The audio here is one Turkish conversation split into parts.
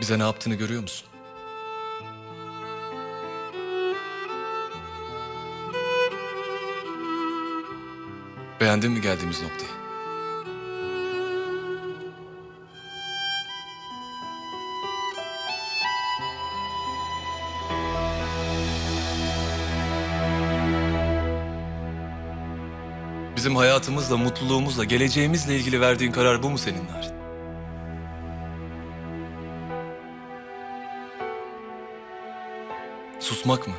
Bize ne yaptığını görüyor musun? Beğendin mi geldiğimiz noktayı? Bizim hayatımızla, mutluluğumuzla, geleceğimizle ilgili verdiğin karar bu mu senin Narin? Susmak mı?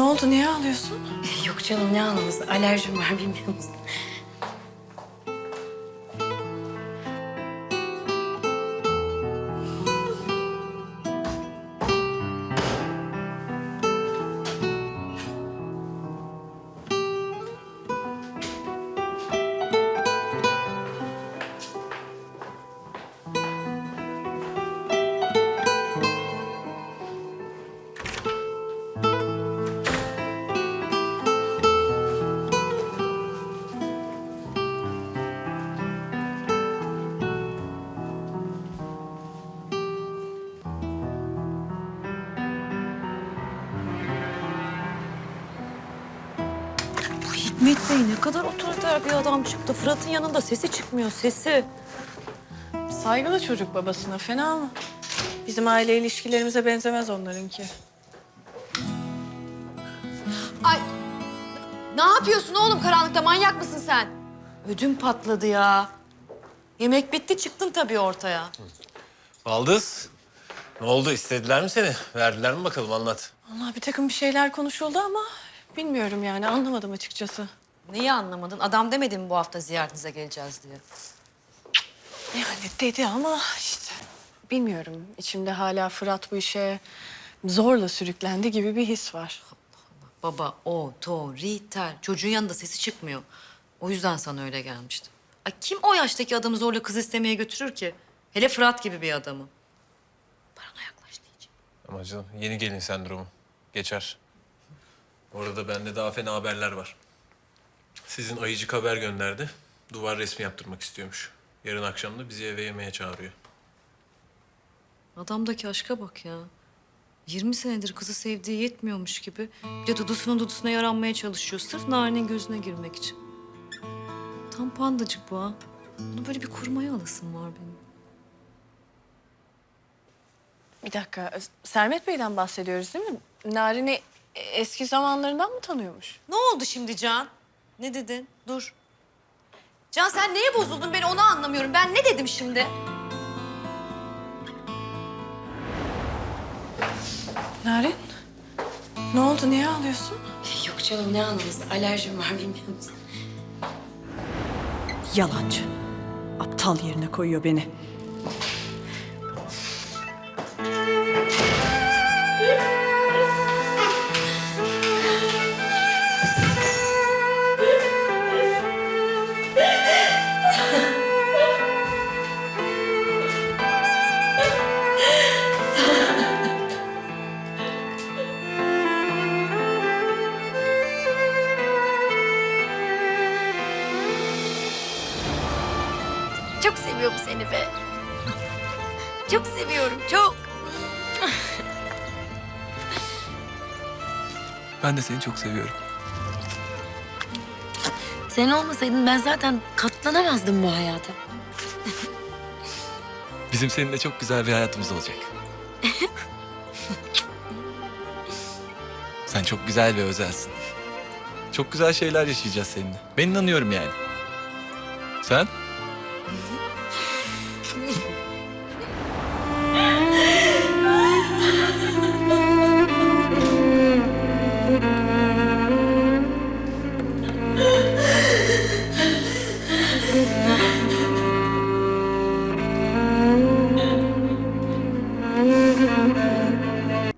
Ne oldu? Niye ağlıyorsun? Yok canım ne anlamız? Alerjim var bilmiyor musun? Hikmet Bey ne kadar otoriter bir adam çıktı. Fırat'ın yanında sesi çıkmıyor, sesi. Saygılı çocuk babasına, fena mı? Bizim aile ilişkilerimize benzemez onlarınki. Ay ne yapıyorsun oğlum karanlıkta? Manyak mısın sen? Ödüm patladı ya. Yemek bitti çıktın tabii ortaya. Baldız. Ne oldu? İstediler mi seni? Verdiler mi bakalım anlat. Allah bir takım bir şeyler konuşuldu ama bilmiyorum yani anlamadım açıkçası. Neyi anlamadın? Adam demedi mi bu hafta ziyaretinize geleceğiz diye? Yani dedi ama işte bilmiyorum. İçimde hala Fırat bu işe zorla sürüklendi gibi bir his var. Baba otoriter. Çocuğun yanında sesi çıkmıyor. O yüzden sana öyle gelmişti. Ay kim o yaştaki adamı zorla kız istemeye götürür ki? Hele Fırat gibi bir adamı. Bana yaklaş diyeceğim. Ama canım yeni gelin sendromu. Geçer. Orada bende daha fena haberler var. Sizin ayıcık haber gönderdi. Duvar resmi yaptırmak istiyormuş. Yarın akşam da bizi eve yemeğe çağırıyor. Adamdaki aşka bak ya. 20 senedir kızı sevdiği yetmiyormuş gibi. Bir de dudusunun dudusuna yaranmaya çalışıyor. Sırf Nari'nin gözüne girmek için. Tam pandacık bu ha. Bunu böyle bir kurmaya alasım var benim. Bir dakika, Sermet Bey'den bahsediyoruz değil mi? Narin'i eski zamanlarından mı tanıyormuş? Ne oldu şimdi Can? Ne dedin? Dur. Can sen neye bozuldun? Ben onu anlamıyorum. Ben ne dedim şimdi? Narin, ne oldu? Niye ağlıyorsun? Yok canım ne anlamız? Alerjim var bilmiyor musun? Yalancı. Aptal yerine koyuyor beni. Çok seviyorum seni be. Çok seviyorum çok. Ben de seni çok seviyorum. Sen olmasaydın ben zaten katlanamazdım bu hayata. Bizim seninle çok güzel bir hayatımız olacak. Sen çok güzel ve özelsin. Çok güzel şeyler yaşayacağız seninle. Ben inanıyorum yani. Sen?